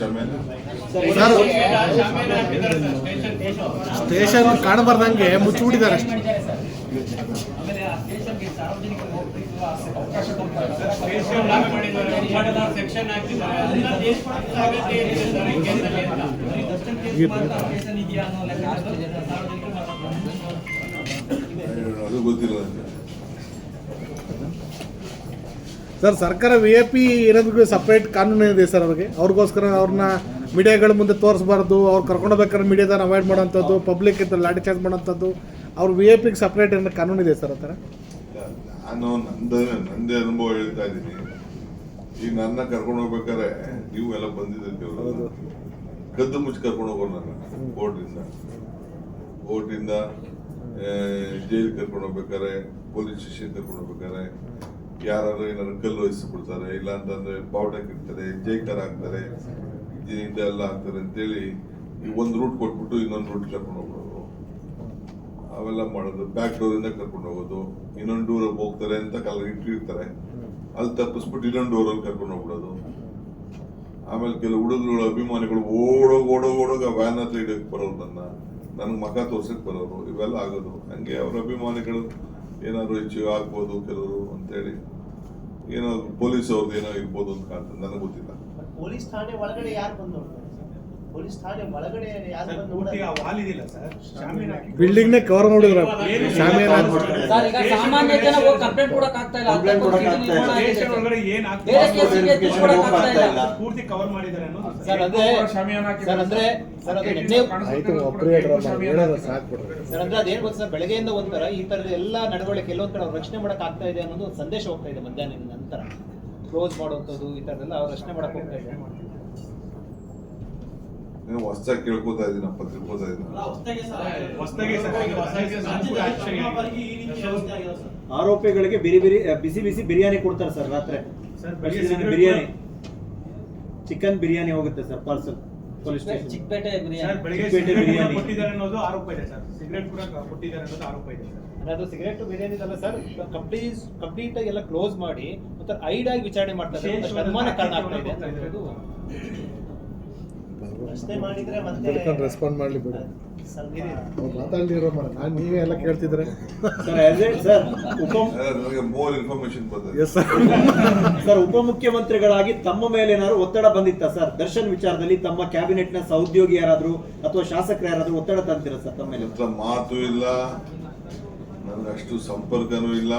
ಶಾಮೇನ sir station ಕಾಣಬಾರ್ದಂಗೆ ಮುಚ್ಚಿಬಿಟ್ಟಿದ್ದಾರೆ. ಅದು ಗೊತ್ತಿಲ್ಲ ನನಗೆ ಸರ್ ಸರ್ಕಾರ ವಿ ಎ ಪಿ ಇರೋದಕ್ಕೆ ಸಪ್ರೇಟ್ ಕಾನೂನು ಇದೆ ಸರ್ ಅವ್ರಿಗೆ? ಅವ್ರಿಗೋಸ್ಕರ ಅವ್ರನ್ನ ಮೀಡಿಯಾಗಳ ಮುಂದೆ ತೋರಿಸ್ಬಾರ್ದು ಅವ್ರು ಕರ್ಕೊಂಡೋಗ್ಬೇಕಾದ್ರೆ ಹೋಗ್ಬೇಕಾದ್ರೆ ಮೀಡಿಯಾದನ್ನ ಅವಾಯ್ಡ್ ಮಾಡೋಂಥದ್ದು ಪಬ್ಲಿಕ್ ಇದ್ದ ಲಾಠಿ ಚಾರ್ಜ್ ಮಾಡೋಂಥದ್ದು ಅವ್ರು ವಿ ಎ ಪಿಗೆ ಸಪ್ರೇಟ್ ಏನೋ ಕಾನೂನು ಇದೆ ಸರ್ ಆ ಥರ ನಾನು ನಂದೇ ನಂದೇ ಅನುಭವ ಹೇಳ್ತಾ ಇದ್ದೀನಿ. ಈಗ ನನ್ನ ಕರ್ಕೊಂಡು ಹೋಗ್ಬೇಕಾದ್ರೆ ನೀವು ಎಲ್ಲ ಬಂದಿದ್ದೀವಿ ಕದ್ದು ಮುಚ್ಚಿ ಕರ್ಕೊಂಡು ಹೋಗೋರು ನನ್ನ ಕೋರ್ಟಿಂದ ಕೋರ್ಟಿಂದ ಜೈಲಿಗೆ ಕರ್ಕೊಂಡು ಹೋಗ್ಬೇಕಾದ್ರೆ ಪೊಲೀಸ್ ಸ್ಟೇಷನ್ ಕರ್ಕೊಂಡು ಹೋಗ್ಬೇಕಾರೆ ಯಾರು ಏನಾದ್ರು ಕಲ್ಲು ವಹಿಸಿಕೊಡ್ತಾರೆ ಇಲ್ಲ ಅಂತಂದ್ರೆ ಇರ್ತಾರೆ ಜೈಕರ್ ಹಾಕ್ತಾರೆ ಇದೆಲ್ಲ ಹಾಕ್ತಾರೆ ಅಂತೇಳಿ ಈ ಒಂದು ರೂಟ್ ಕೊಟ್ಬಿಟ್ಟು ಇನ್ನೊಂದು ರೂಟ್ ಕರ್ಕೊಂಡು ಹೋಗೋದು. ಅವೆಲ್ಲ ಮಾಡೋದು ಬ್ಯಾಕ್ ಡೋರ್ ಇಂದ ಕರ್ಕೊಂಡು ಹೋಗೋದು, ಇನ್ನೊಂದು ಡೋರ್ ಹೋಗ್ತಾರೆ ಅಂತ ಕಲ್ ಇಟ್ಟಿರ್ತಾರೆ. ಅಲ್ಲಿ ತಪ್ಪಿಸ್ಬಿಟ್ಟು ಇನ್ನೊಂದು ಡೋರ್ ಅಲ್ಲಿ ಕರ್ಕೊಂಡು ಹೋಗ್ಬಿಡೋದು. ಆಮೇಲೆ ಕೆಲವು ಹುಡುಗರುಗಳು, ಅಭಿಮಾನಿಗಳು ಓಡೋಗ ಓಡೋಗ ಓಡೋಗ ವ್ಯಾನ್ ಹತ್ರ ಇಡಕ್ ಬರೋರು ನನ್ನ. ನನ್ಗೆ ಮಖ ತೋರ್ಸಕ್ ಬರೋರು, ಇವೆಲ್ಲ ಆಗೋದು. ಹಂಗೆ ಅವ್ರ ಅಭಿಮಾನಿಗಳು ಏನಾದ್ರು ಹೆಚ್ಚು ಆಗ್ಬೋದು ಕೆಲವರು ಅಂತೇಳಿ. ಏನೋ ಪೊಲೀಸ್ ಅವ್ರದ್ದು ಏನೋ ಇರ್ಬೋದು ಅಂತ ಕಾಣ್ತದೆ. ನನಗೆ ಗೊತ್ತಿಲ್ಲ. ಪೊಲೀಸ್ ಠಾಣೆ ಒಳಗಡೆ ಯಾರು ಬಂದು ನೋಡ್ತಾರೆ ಪೊಲೀಸ್ ಠಾಣೆ ಒಳಗಡೆ ಯಾರು ಬಂದು ನೋಡಲ್ಲ ಹಾಕಿ ಕವರ್ ನೋಡಿದ್ರ ಶಾಮಿಯಾನ ಹಾಕ್ಬಿಟ್ರೆ. ಸರ್ ಈಗ ಸಾಮಾನ್ಯ ಜನ ಹೋಗಿ ಕಂಪ್ಲೇಂಟ್ ಕೊಡಕ್ ಆಗ್ತಾ ಇಲ್ಲ. ಅಂತ Complaint ಕೊಡಕ್ ಆಗ್ತಾ ಇಲ್ಲ. Station sir. ಒಳಗಡೆ ಏನ್ ಆಗ್ತದೆ ಬೇರೆ ಕೇಸಿಗೆ ಎತ್ತಿಸಿ ಕೊಡಕ್ ಆಗ್ತಾ ಇಲ್ಲ. ಪೂರ್ತಿ ಕವರ್ ಮಾಡಿದ್ದಾರೆ ಅನ್ನೋದು ಸರ್. ಅದೇ ಸರ್ ಅಂದ್ರೆ ಸರ್ ಅದು ನಿನ್ನೆ ಆಯ್ತು ಒಬ್ಬರೇ ಹೇಳೋದು ಸಾಕ್ಬಿಡ್ರಿ. ಸರ್ ಅಂದ್ರೆ ಅದೇನ್ ಗೊತ್ತಾ ಸರ್? ಬೆಳಗ್ಗೆಯಿಂದ ಒಂಥರ ಈ ತರದ ಎಲ್ಲಾ ನಡವಳಿಕೆ ಎಲ್ಲೋ ಕಡೆ ಅವ್ರು ರಕ್ಷಣೆ ಮಾಡಕ್ ಆಗ್ತಾ ಇದೆ ಅನ್ನೋದು ಒಂದು ಸಂದೇಶ ಹೋಗ್ತಾ ಇದೆ ಮಧ್ಯಾಹ್ನದ ನಂತರ. ಕ್ಲೋಸ್ ಮಾಡುವಂಥದ್ದು ಈ ತರದೆಲ್ಲ ಅವ್ರು ರಕ್ಷಣೆ ಮಾಡಕ್ ಹೋಗ್ತಾ ಇದೆ. ಏನೋ ಹೊಸದಾಗಿ ಕೇಳ್ಕೊತಾ ಇದೀನಪ್ಪ ತಿಳ್ಕೊತಾ ಆಗಿದೆ. ಆರೋಪಿಗಳಿಗೆ ಬಿರಿ ಬಿರಿ ಬಿಸಿ ಬಿಸಿ ಬಿರಿಯಾನಿ ಕೊಡ್ತಾರೆ ಸರ್ ರಾತ್ರಿ. ಬಿರಿಯಾನಿ. ಚಿಕನ್ ಬಿರಿಯಾನಿ ಹೋಗುತ್ತೆ sir parcel police station Chickpet sir biryani. ಕೊಟ್ಟಿದ್ದಾರೆ ಅನ್ನೋದು ಆರೋಪ ಇದೆ ಸರ್. ಸಿಗರೇಟ್ ಕೂಡ ಕೊಟ್ಟಿದ್ದಾರೆ ಅನ್ನೋದು ಆರೋಪ ಇದೆ ಸರ್. ಅದು ಸಿಗರೇಟ್ ಬಿರಿಯಾನಿ ಅಲ್ಲ ಸರ್ ಕಂಪ್ಲೀಟ್ ಕಂಪ್ಲೀಟ್ ಆಗಿ ಎಲ್ಲ ಕ್ಲೋಸ್ ಮಾಡಿ ಒಂಥರ ಐಡ್ ಆಗಿ ವಿಚಾರಣೆ ಮಾಡ್ತಾರೆ ಅನುಮಾನ ಕಾರಣ ಆಗ್ತಾ ಇದೆ. ಪ್ರಶ್ನೆ ಮಾಡಿದ್ರೆ ಬಿಡ್ಕೊಂಡು ರೆಸ್ಪಾಂಡ್ ಮಾಡ್ಲಿ ಬಿಡಿ. ಅವ್ರು ಮಾತಾಡ್ಲಿರೋ ಮರ. ನಾನು ನೀವೇ ಎಲ್ಲ ಕೇಳ್ತಿದ್ರೆ. ಸರ್ ಉಪ ನನಗೆ ಮೋರ್ ಇನ್ಫಾರ್ಮೇಶನ್ ಬರ್ತದೆ ಎಸ್ ಸರ್ ಸರ್ ಉಪಮುಖ್ಯಮಂತ್ರಿಗಳಾಗಿ ತಮ್ಮ ಮೇಲೆ ಏನಾದ್ರು ಒತ್ತಡ ಬಂದಿತ್ತ ಸರ್ ದರ್ಶನ್ ವಿಚಾರದಲ್ಲಿ ತಮ್ಮ ಕ್ಯಾಬಿನೆಟ್ನ ಸಹೋದ್ಯೋಗಿ ಯಾರಾದ್ರೂ ಅಥವಾ ಶಾಸಕರು ಯಾರಾದ್ರೂ ಒತ್ತಡ ತಂತಿರ ಸರ್ ತಮ್ಮ ಮೇಲೆ? ಹತ್ರ ಮಾತು ಇಲ್ಲ. ನನಗೆ ಅಷ್ಟು ಸಂಪರ್ಕನೂ ಇಲ್ಲ.